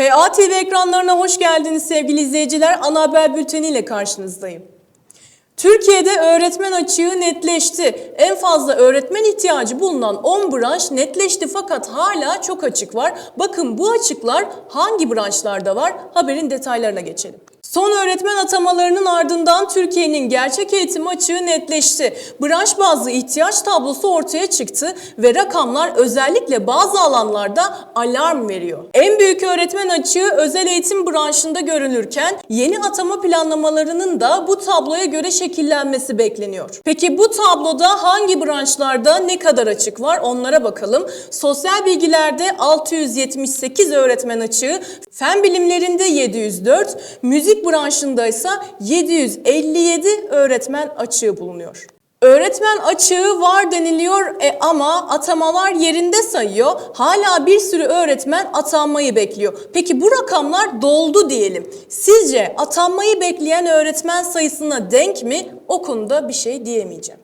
PA TV ekranlarına hoş geldiniz sevgili izleyiciler. Ana haber bülteni ile karşınızdayım. Türkiye'de öğretmen açığı netleşti. En fazla öğretmen ihtiyacı bulunan 10 branş netleşti fakat hala çok açık var. Bakın bu açıklar hangi branşlarda var? Haberin detaylarına geçelim. Son öğretmen atamalarının ardından Türkiye'nin gerçek eğitim açığı netleşti. Branş bazlı ihtiyaç tablosu ortaya çıktı ve rakamlar özellikle bazı alanlarda alarm veriyor. En büyük öğretmen açığı özel eğitim branşında görülürken yeni atama planlamalarının da bu tabloya göre şekillenmesi bekleniyor. Peki bu tabloda hangi branşlarda ne kadar açık var onlara bakalım. Sosyal bilgilerde 678 öğretmen açığı, fen bilimlerinde 704, müzik branşında ise 757 öğretmen açığı bulunuyor. Öğretmen açığı var deniliyor e ama atamalar yerinde sayıyor. Hala bir sürü öğretmen atanmayı bekliyor. Peki bu rakamlar doldu diyelim. Sizce atanmayı bekleyen öğretmen sayısına denk mi? O konuda bir şey diyemeyeceğim.